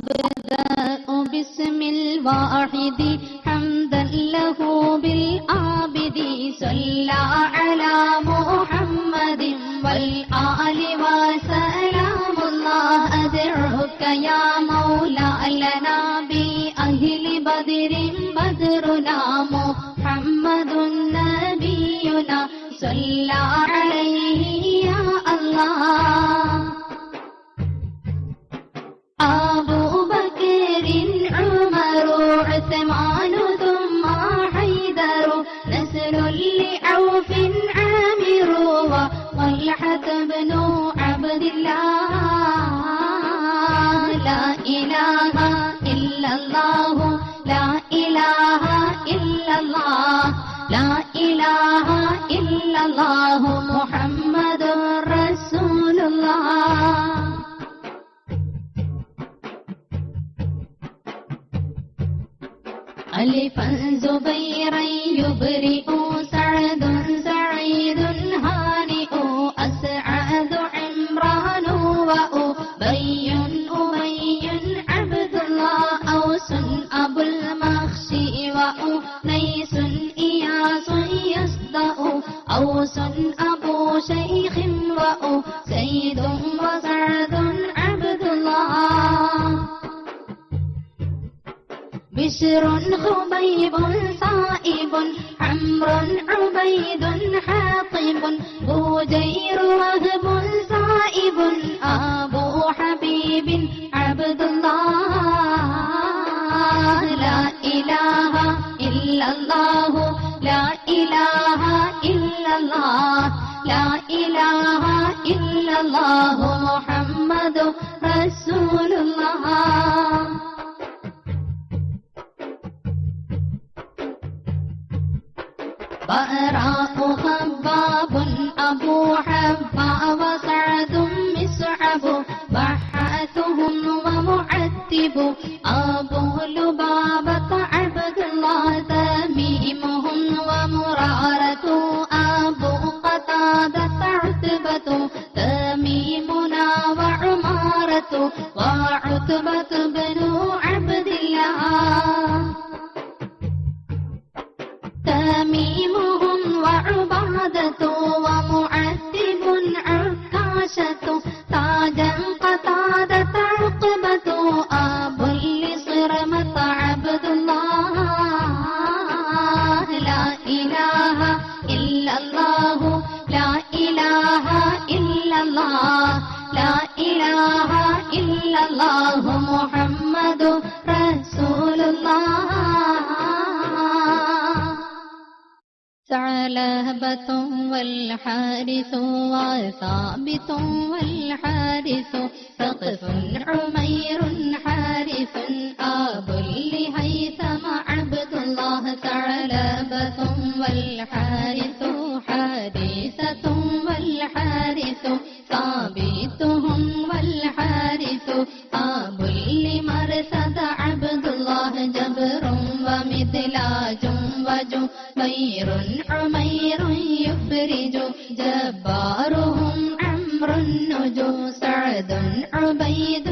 أبدأ باسم الواحد حمدا له بالعابد صلى على محمد والآل وسلام. الله أدعوك يا مولا لنا بأهل بدر بدرنا. محمد نبينا. صلى عليه وطلحة بن عبد الله. لا إله إلا الله. لا إله إلا الله. لا إله إلا الله. محمد رسول الله. ألفا زبيرا يبرئ يصدأ أوس أبو شيخ وأسيد وسعد عبد الله. بشر خبيب صائب عمرو عبيد حاطب بوجير وهب سائب أبو حبيب عبد الله. لا إله إلا الله. لا إله إلا الله محمد رسول الله. براء خباب أبو حباء وسعد مسعب بحاتهم ومعتب أبو لبابة عبد الله تميمهم ومرارة وعتبة بن عبد الله. تميمهم وعبادة ومعذب عكاشة. تاجا قتادة عقبة. أبو الصرمة عبد الله. لا إله إلا الله. إلا الله محمد رسول الله ثعلبة والحارث وثابت والحارث سقف عمير حارث أبو لهيثم عبد الله ثعلبة والحارث أبو لمرثد عبد الله جبر ومثلاج وجبير عمير يفرج جبارهم عمرو النجو سعد عبيد